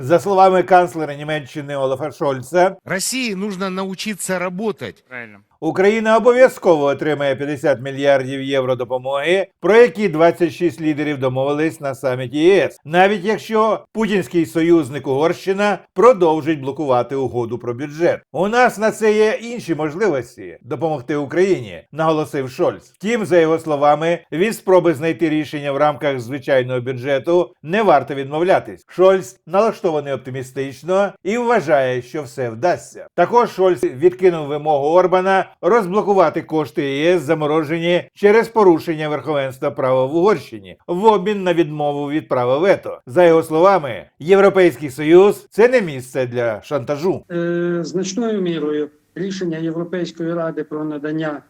За словами канцлера Німеччини Олафа Шольца, Росії нужно научиться работать. Правильно. Україна обов'язково отримає 50 мільярдів євро допомоги, про які 26 лідерів домовились на саміті ЄС, навіть якщо путінський союзник Угорщина продовжить блокувати угоду про бюджет. У нас на це є інші можливості допомогти Україні, наголосив Шольц. Втім, за його словами, від спроби знайти рішення в рамках звичайного бюджету не варто відмовлятись. Шольц налаштований оптимістично і вважає, що все вдасться. Також Шольц відкинув вимогу Орбана розблокувати кошти ЄС, заморожені через порушення верховенства права в Угорщині в обмін на відмову від права вето. За його словами, Європейський Союз це не місце для шантажу. Е, значною мірою рішення Європейської ради про надання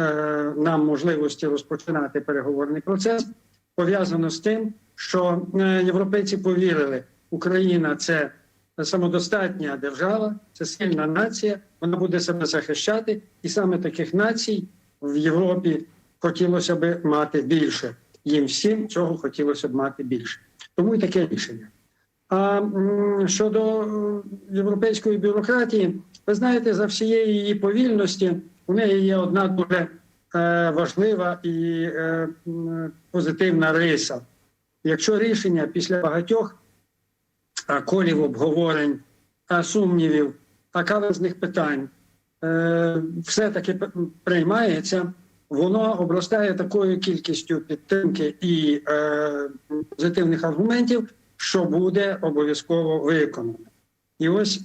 е, нам можливості розпочинати переговорний процес пов'язано з тим, що е, європейці повірили, Україна це самодостатня держава, це сильна нація, вона буде себе захищати, і саме таких націй в Європі хотілося б мати більше. Їм всім цього хотілося б мати більше. Тому і таке рішення. А щодо е, європейської бюрократії, ви знаєте, за всієї її повільності у неї є одна дуже е, важлива і е, позитивна риса. Якщо рішення після багатьох колів обговорень, сумнівів, а каверзних питань е, все-таки приймається, воно обростає такою кількістю підтримки і е, позитивних аргументів, що буде обов'язково виконано. І ось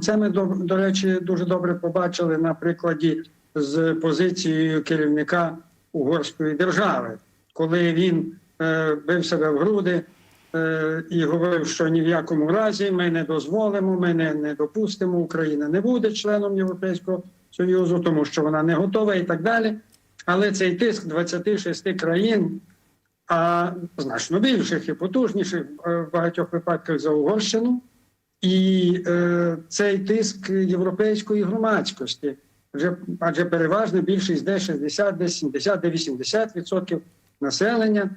це ми до, речі дуже добре побачили на прикладі з позицією керівника угорської держави, коли він е, бив себе в груди е, і говорив, що ні в якому разі ми не дозволимо, ми не, не допустимо, Україна не буде членом Європейського Союзу, тому що вона не готова і так далі. Але цей тиск 26 країн а значно більших і потужніших е, в багатьох випадках за Угорщину, і е, цей тиск європейської громадськості. Вже адже переважна більшість де 60, де 70, де 80 відсотків населення а, м,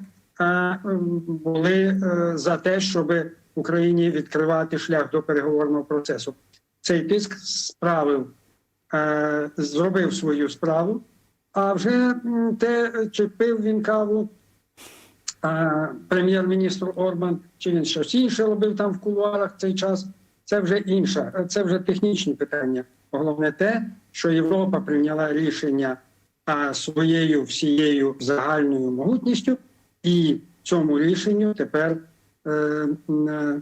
були е, за те, щоб Україні відкривати шлях до переговорного процесу. Цей тиск справив, е, зробив свою справу. А вже те, чи пив він каву прем'єр-міністр Орбан, чи він щось інше робив там в кулуарах цей час. Це вже інше, це вже технічні питання. Головне те, що Європа прийняла рішення своєю всією загальною могутністю, і цьому рішенню тепер е, е,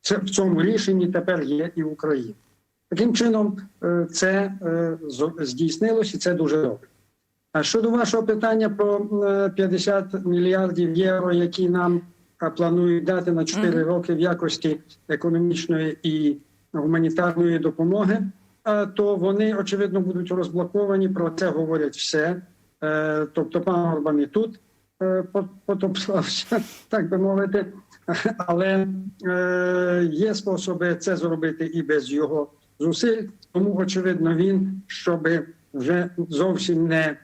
це в цьому рішенні тепер є і Україна. Таким чином, е, це здійснилось, і це дуже добре. А щодо вашого питання про е, 50 мільярдів євро, які нам планують дати на 4 роки в якості економічної і гуманітарної допомоги, то вони очевидно будуть розблоковані. Про це говорять все. Тобто, пан Орбан і тут е, так би мовити. Але е, є способи це зробити і без його зусиль. Тому, очевидно, він, щоб вже зовсім не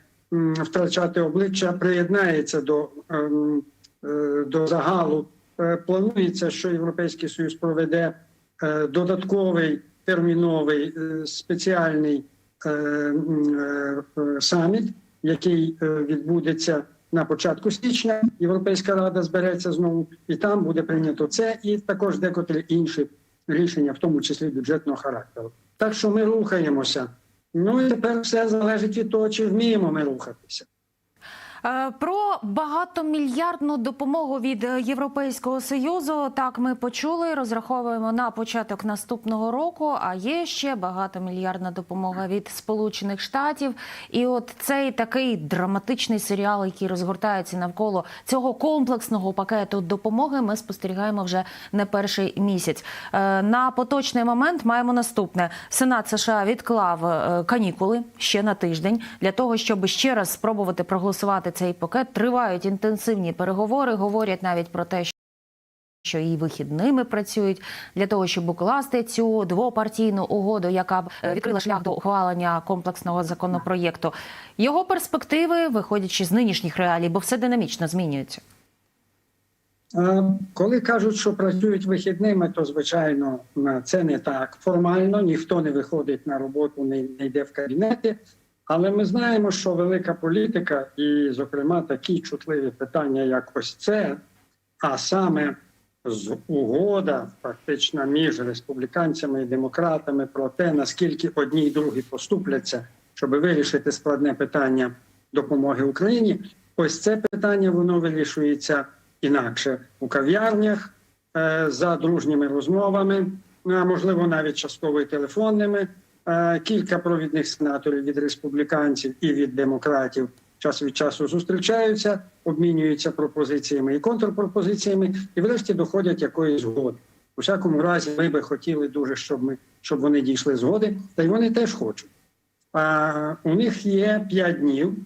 втрачати обличчя, приєднається до, ем, е, до загалу. Планується, що Європейський Союз проведе додатковий терміновий спеціальний саміт, який відбудеться на початку січня. Європейська рада збереться знову, і там буде прийнято це, і також декотрі інші рішення, в тому числі бюджетного характеру. Так що ми рухаємося. Ну і тепер все залежить від того, чи вміємо ми рухатися. Е, Про багатомільярдну допомогу від е, Європейського союзу так ми почули. Розраховуємо на початок наступного року. А є ще багатомільярдна допомога від Сполучених Штатів. І от цей такий драматичний серіал, який розгортається навколо цього комплексного пакету допомоги, ми спостерігаємо вже не перший місяць. Е, На поточний момент маємо наступне: Сенат США відклав канікули ще на тиждень для того, щоб ще раз спробувати проголосувати цей пакет. Тривають інтенсивні переговори. Говорять навіть про те, що що і вихідними працюють для того, щоб укласти цю двопартійну угоду, яка б е, відкрила шлях до ухвалення комплексного законопроєкту. Його перспективи, виходячи з нинішніх реалій, бо все динамічно змінюється. Е, Коли кажуть, що працюють вихідними, то звичайно е, це не так формально. Ніхто не виходить на роботу, не, не йде в кабінети. Але ми знаємо, що велика політика, і, зокрема, такі чутливі питання, як ось це, а саме з угода фактично між республіканцями і демократами про те, наскільки одні й другі поступляться, щоб вирішити складне питання допомоги Україні. Ось це питання воно вирішується інакше у кав'ярнях е, за дружніми розмовами, а можливо навіть частково і телефонними. Е, Кілька провідних сенаторів від республіканців і від демократів час від часу зустрічаються, обмінюються пропозиціями і контрпропозиціями, і врешті доходять якоїсь згоди. У всякому разі, ми би хотіли дуже, щоб ми щоб вони дійшли згоди, та й вони теж хочуть. А у них є п'ять днів,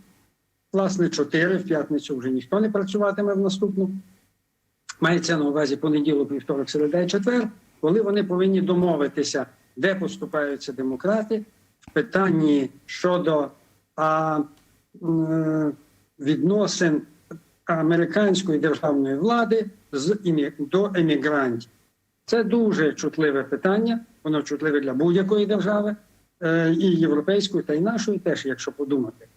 власне, чотири в п'ятницю вже ніхто не працюватиме в наступну. Мається на увазі понеділок, вівторок, середа і четвер, коли вони повинні домовитися, де поступаються демократи в питанні щодо а, відносин американської державної влади з до емігрантів. Це дуже чутливе питання. Воно чутливе для будь-якої держави, е, і європейської, та й нашої теж, якщо подумати.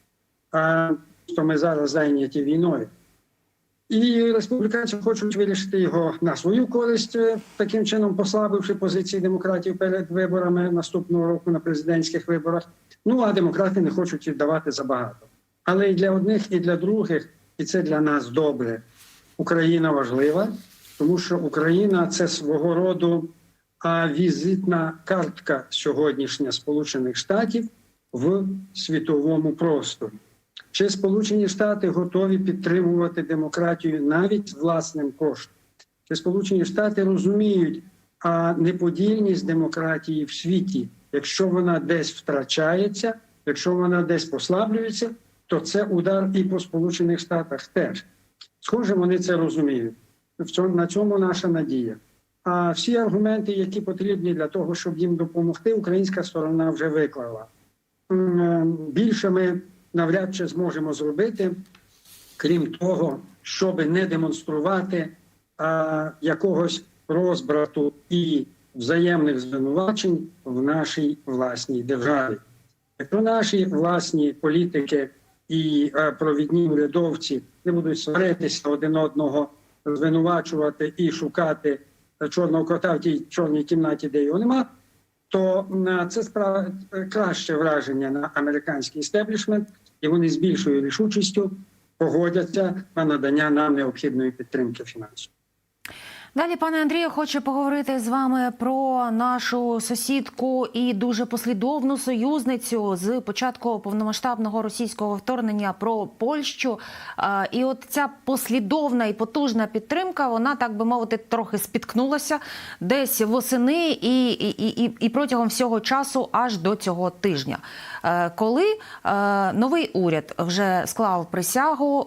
А що ми зараз зайняті війною. І республіканці хочуть вирішити його на свою користь, е, таким чином послабивши позиції демократів перед виборами наступного року на президентських виборах. Ну а демократи не хочуть віддавати забагато. Але і для одних, і для других, і це для нас добре. Україна важлива, тому що Україна це свого роду візитна картка сьогоднішня Сполучених Штатів в світовому просторі. Чи Сполучені Штати готові підтримувати демократію навіть власним коштом? Чи Сполучені Штати розуміють а, неподільність демократії в світі? Якщо вона десь втрачається, якщо вона десь послаблюється, то це удар і по Сполучених Штатах теж. Схоже, вони це розуміють. На цьому наша надія. А всі аргументи, які потрібні для того, щоб їм допомогти, українська сторона вже виклала. Е, Більше ми навряд чи зможемо зробити, крім того, щоб не демонструвати а, якогось розбрату і взаємних звинувачень в нашій власній державі. Якщо наші власні політики і е, провідні урядовці не будуть сваритися один одного, звинувачувати і шукати чорного кота в тій чорній кімнаті, де його нема, то м, це справа краще враження на американський істеблішмент, і вони з більшою рішучістю погодяться на надання нам необхідної підтримки фінансів. Далі, пане Андрію, хочу поговорити з вами про нашу сусідку і дуже послідовну союзницю з початку повномасштабного російського вторгнення про Польщу. І от ця послідовна і потужна підтримка, вона так би мовити, трохи спіткнулася десь восени і, і, і, і протягом всього часу аж до цього тижня. Е, Коли е, новий уряд вже склав присягу,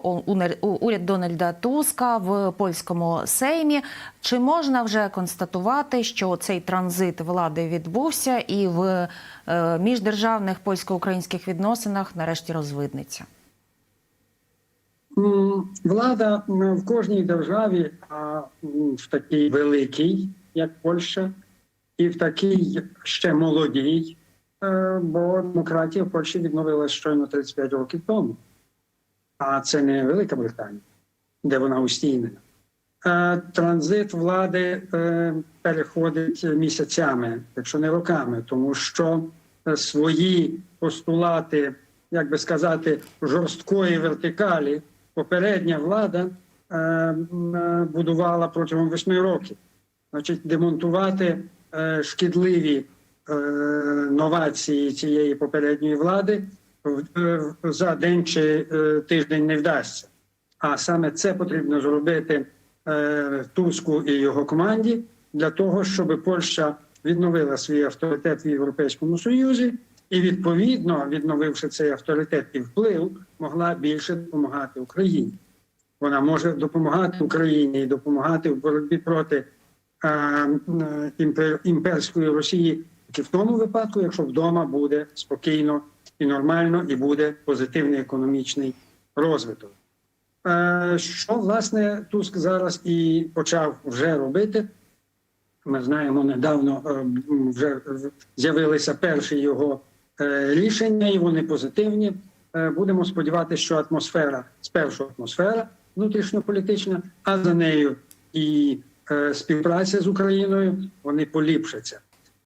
уряд Дональда Туска в польському сеймі. Чи можна вже констатувати, що цей транзит влади відбувся і в е, міждержавних польсько-українських відносинах нарешті розвиднеться? Влада в кожній державі, а в такій великій, як Польща, і в такій ще молодій, е, бо демократія в Польщі відновилася щойно 35 років тому. А це не Велика Британія, де вона устійнена. Транзит влади е, переходить місяцями, якщо не роками, тому що е, свої постулати, як би сказати, жорсткої вертикалі попередня влада е, будувала протягом восьми років. Значить, демонтувати шкідливі новації цієї попередньої влади за день чи тиждень не вдасться. А саме це потрібно зробити Туску і його команді для того, щоб Польща відновила свій авторитет в Європейському Союзі, і відповідно, відновивши цей авторитет і вплив, могла більше допомагати Україні. Вона може допомагати Україні і допомагати в боротьбі проти е, е, імпер, імперської Росії тільки в тому випадку, якщо вдома буде спокійно і нормально, і буде позитивний економічний розвиток. Що власне Туск зараз і почав вже робити? Ми знаємо, недавно е, вже з'явилися перші його е, рішення, і вони позитивні. Е, Будемо сподіватися, що атмосфера спершу атмосфера внутрішньополітична, а за нею і співпраця з Україною вони поліпшаться.